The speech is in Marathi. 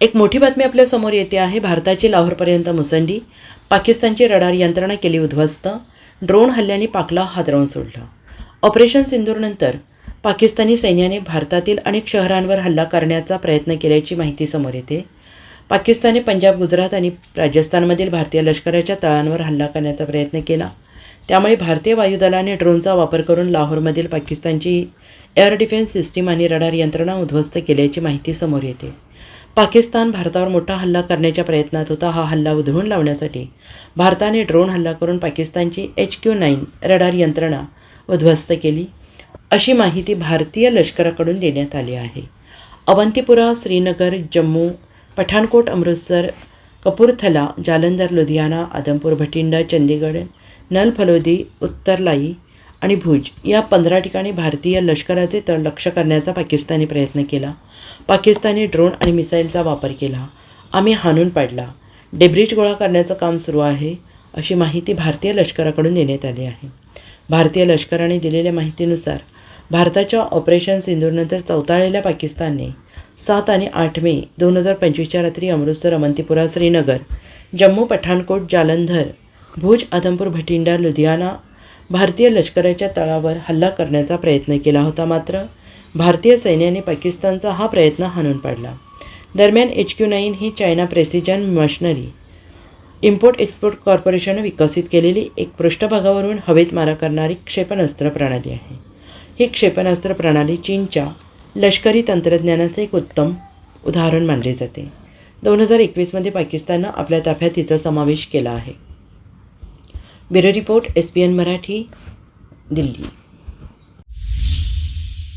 एक मोठी बातमी आपल्यासमोर येते आहे. भारताची लाहोरपर्यंत मुसंडी पाकिस्तानची रडार यंत्रणा केली उद्ध्वस्त ड्रोन हल्ल्याने पाकला हादरवून सोडलं. ऑपरेशन सिंदूरनंतर पाकिस्तानी सैन्याने भारतातील अनेक शहरांवर हल्ला करण्याचा प्रयत्न केल्याची माहिती समोर येते. पाकिस्तानने पंजाब गुजरात आणि राजस्थानमधील भारतीय लष्कराच्या तळांवर हल्ला करण्याचा प्रयत्न केला. त्यामुळे भारतीय वायुदलाने ड्रोनचा वापर करून लाहोरमधील पाकिस्तानची एअर डिफेन्स सिस्टीम आणि रडार यंत्रणा उद्ध्वस्त केल्याची माहिती समोर येते. पाकिस्तान भारतावर मोठा हल्ला करण्याच्या प्रयत्नात होता. हा हल्ला उधळून लावण्यासाठी भारताने ड्रोन हल्ला करून पाकिस्तानची एच क्यू नाईन रडार यंत्रणा उद्ध्वस्त केली. अशी माहिती भारतीय लष्कराकडून देण्यात आली आहे. अवंतीपुरा श्रीनगर जम्मू पठाणकोट अमृतसर कपूरथला जालंधर लुधियाना आदमपूर भटिंडा चंदीगड नल फलोदी उत्तरलाई आणि भुज या पंधरा ठिकाणी भारतीय लष्कराचे तळ लक्ष करण्याचा पाकिस्तानी प्रयत्न केला. पाकिस्तानी ड्रोन आणि मिसाईलचा वापर केला. आम्ही हाणून पाडला. डेब्रिज गोळा करण्याचं काम सुरू आहे अशी माहिती भारतीय लष्कराकडून देण्यात आली आहे. भारतीय लष्कराने दिलेल्या माहितीनुसार भारताच्या ऑपरेशन सिंधूरनंतर चौताळलेल्या पाकिस्तानने सात आणि आठ मे दोन हजार पंचवीसच्या रात्री अमृतसर अवंतीपुरा श्रीनगर जम्मू पठाणकोट जालंधर भुज आदमपूर भटिंडा लुधियाना भारतीय लष्कराच्या तळावर हल्ला करण्याचा प्रयत्न केला होता मात्र भारतीय सैन्याने पाकिस्तानचा हा प्रयत्न हाणून पाडला. दरम्यान एच क्यू नाईन ही China precision machinery import export कॉर्पोरेशननं विकसित केलेली एक पृष्ठभागावरून हवेत मारा करणारी क्षेपणास्त्र प्रणाली आहे. ही क्षेपणास्त्र प्रणाली चीनच्या लष्करी तंत्रज्ञानाचं एक उत्तम उदाहरण मानले जाते. दोन हजार एकवीसमध्ये पाकिस्ताननं आपल्या ताफ्यात तिचा समावेश केला आहे. Bureau report S P N Marathi Delhi.